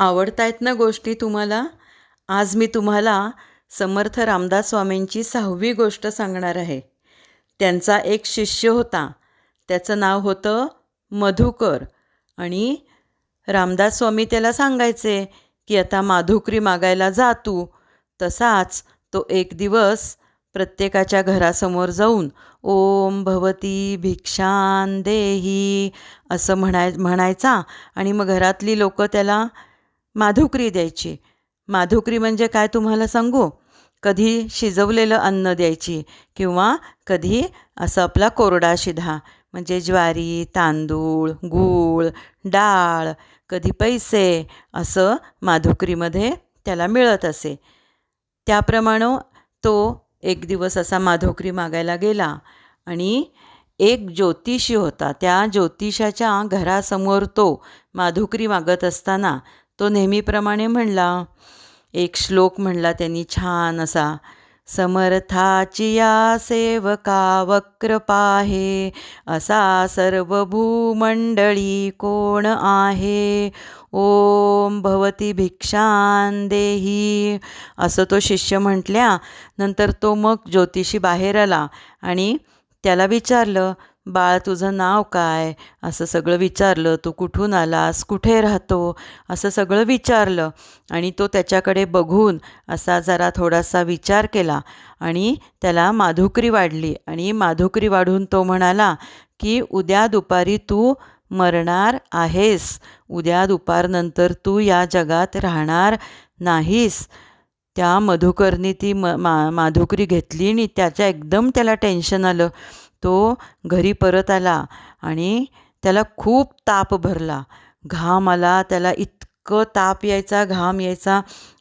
आवडतायत ना गोष्टी तुम्हाला? आज मी तुम्हाला समर्थ रामदास स्वामींची सहावी गोष्ट सांगणार आहे. त्यांचा एक शिष्य होता. त्याचं नाव होतं मधुकर. आणि रामदास स्वामी त्याला सांगायचे की आता माधुकरी मागायला जा तू. तसाच तो एक दिवस प्रत्येकाच्या घरासमोर जाऊन ओम भवती भिक्षान देही असं म्हणाय म्हणायचा आणि मग घरातली लोकं त्याला माधुकरी द्यायची. माधुकरी म्हणजे काय तुम्हाला सांगू? कधी शिजवलेलं अन्न द्यायची किंवा कधी असं आपला कोरडा शिधा म्हणजे ज्वारी तांदूळ गूळ डाळ कधी पैसे असं माधुकरीमध्ये त्याला मिळत असे. त्याप्रमाणे तो एक दिवस असा माधोकरी मागायला गेला आणि एक ज्योतिषी होता. त्या ज्योतिषाच्या घरासमोर तो माधुकरी मागत असताना तो नेहमीप्रमाणे म्हणला. एक श्लोक म्हणला त्यांनी छान असा. समर्थाची या सेवका वक्र पाहे असा सर्व भूमंडळी कोण आहे? ओम भवती भिक्षान देही. असं तो शिष्य म्हटल्या. नंतर तो मग ज्योतिषी बाहेर आला आणि त्याला विचारलं बाळ तुझं नाव काय? असं सगळं विचारलं. तू कुठून आलास? कुठे राहतो? असं सगळं विचारलं. आणि तो त्याच्याकडे बघून असा जरा थोडासा विचार केला. आणि त्याला माधुकरी वाढली. आणि माधुकरी वाढून तो म्हणाला की उद्या दुपारी तू मरणार आहेस. उद्या दुपारनंतर तू या जगात राहणार नाहीस. त्या मधुकरनी ती म मा माधुकरी घेतली आणि त्याच्या एकदम त्याला टेन्शन आलं. तो घरी परत आला आणि त्याला खूप ताप भरला. घाम आला त्याला इतकं ताप यायचा घाम यायचा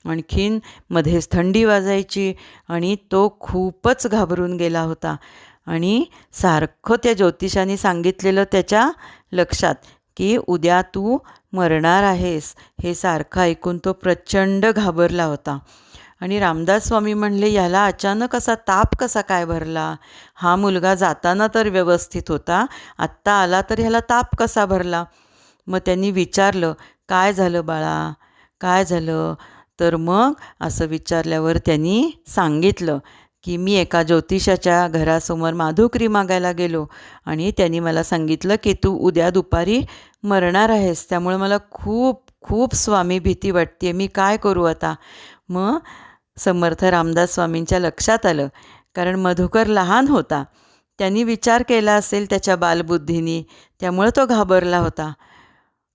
आणखीन मध्येच थंडी वाजायची आणि तो खूपच घाबरून गेला होता. आणि सारखं त्या ज्योतिषाने सांगितलेलं त्याच्या लक्षात की उद्या तू मरणार आहेस हे सारखं ऐकून तो प्रचंड घाबरला होता. आणि रामदास स्वामी म्हणले याला अचानक असा ताप कसा काय भरला? हा मुलगा जाताना तर व्यवस्थित होता आत्ता आला तर ह्याला ताप कसा भरला? मग त्यांनी विचारलं काय झालं बाळा? काय झालं? तर मग असं विचारल्यावर त्यांनी सांगितलं की मी एका ज्योतिषाच्या घरासमोर माधुकरी मागायला गेलो आणि त्यांनी मला सांगितलं की तू उद्या दुपारी मरणार आहेस त्यामुळे मला खूप खूप स्वामी भीती वाटते मी काय करू आता? मग समर्थ रामदास स्वामींच्या लक्षात आलं. कारण मधुकर लहान होता. त्यांनी विचार केला असेल त्याच्या बालबुद्धीनी त्यामुळं तो घाबरला होता.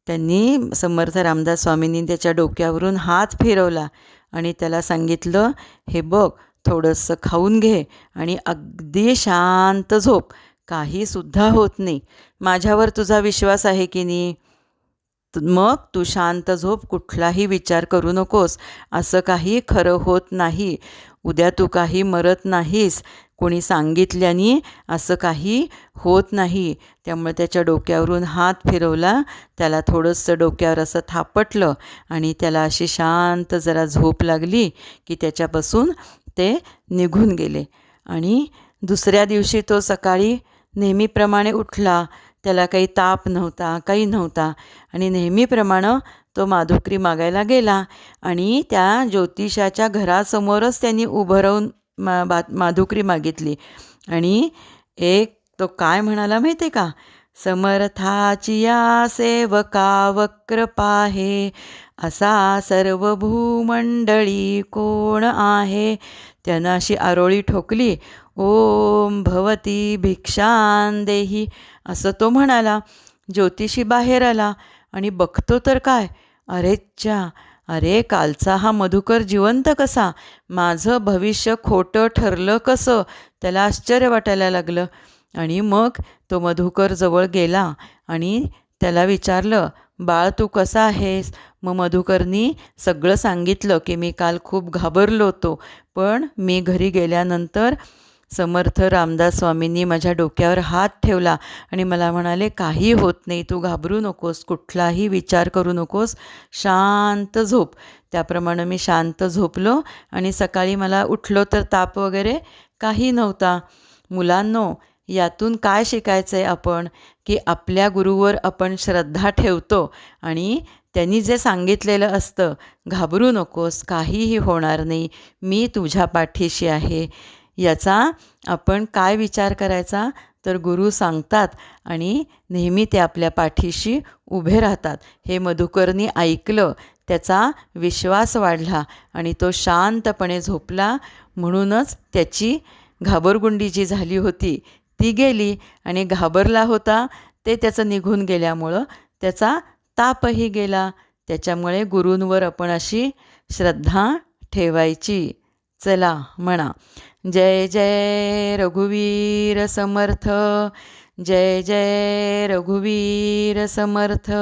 त्यांनी समर्थ रामदास स्वामींनी त्याच्या डोक्यावरून हात फिरवला आणि त्याला सांगितलं हे बघ थोडंसं खाऊन घे आणि अगदी शांत झोप. काहीसुद्धा होत नाही. माझ्यावर तुझा विश्वास आहे की नाही? मग तू शांत झोप कुठलाही विचार करू नकोस. असं काही खरं होत नाही. उद्या तू काही मरत नाहीस. कोणी सांगितल्याने असं काही होत नाही. त्यामुळे त्याच्या डोक्यावरून हात फिरवला. त्याला थोडंसं डोक्यावर असं थापटलं आणि त्याला अशी शांत जरा झोप लागली की त्याच्यापासून ते निघून गेले. आणि दुसऱ्या दिवशी तो सकाळी नेहमीप्रमाणे उठला. त्याला काही ताप नव्हता काही नव्हता. आणि नेहमीप्रमाणे तो माधुकरी मागायला गेला आणि त्या ज्योतिषाच्या घरासमोरच त्यांनी उभं राहून मा बा माधुकरी मागितली. आणि एक तो काय म्हणाला माहिती आहे का? समर्थाची या सेवका वक्र पाहे असा सर्व भूमंडळी कोण आहे? त्यानं अशी आरोळी ठोकली. ओम भवती भिक्षान देही असं तो म्हणाला. ज्योतिषी बाहेर आला आणि बघतो तर काय? अरेच्या अरे कालचा हा मधुकर जिवंत कसा? माझं भविष्य खोटं ठरलं कसं? त्याला आश्चर्य वाटायला लागलं. आणि मग तो मधुकर जवळ गेला आणि त्याला विचारलं बाळ तू कसा आहेस? मग मधुकरनी सगळं सांगितलं की मी काल खूप घाबरलो होतो. पण मी घरी गेल्यानंतर समर्थ रामदास स्वामींनी माझ्या डोक्यावर हात ठेवला आणि मला म्हणाले काही होत नाही तू घाबरू नकोस कुठलाही विचार करू नकोस शांत झोप. त्याप्रमाणे मी शांत झोपलो आणि सकाळी मला उठलो तर ताप वगैरे काही नव्हता. मुलांनो यातून काय शिकायचं आहे आपण? की आपल्या गुरुवर आपण श्रद्धा ठेवतो आणि त्यांनी जे सांगितलेलं असतं घाबरू नकोस काहीही होणार नाही मी तुझ्या पाठीशी आहे. याचा आपण काय विचार करायचा? तर गुरु सांगतात आणि नेहमी ते आपल्या पाठीशी उभे राहतात. हे मधुकरनी ऐकलं त्याचा विश्वास वाढला आणि तो शांतपणे झोपला. म्हणूनच त्याची घाबरगुंडी जी झाली होती ती गेली आणि घाबरला होता. ते त्याचं निघून गेल्यामुळं त्याचा तापही गेला. त्याच्यामुळे गुरूंवर आपण अशी श्रद्धा ठेवायची. चला म्हणा. जय जय रघुवीर समर्थ. जय जय रघुवीर समर्थ.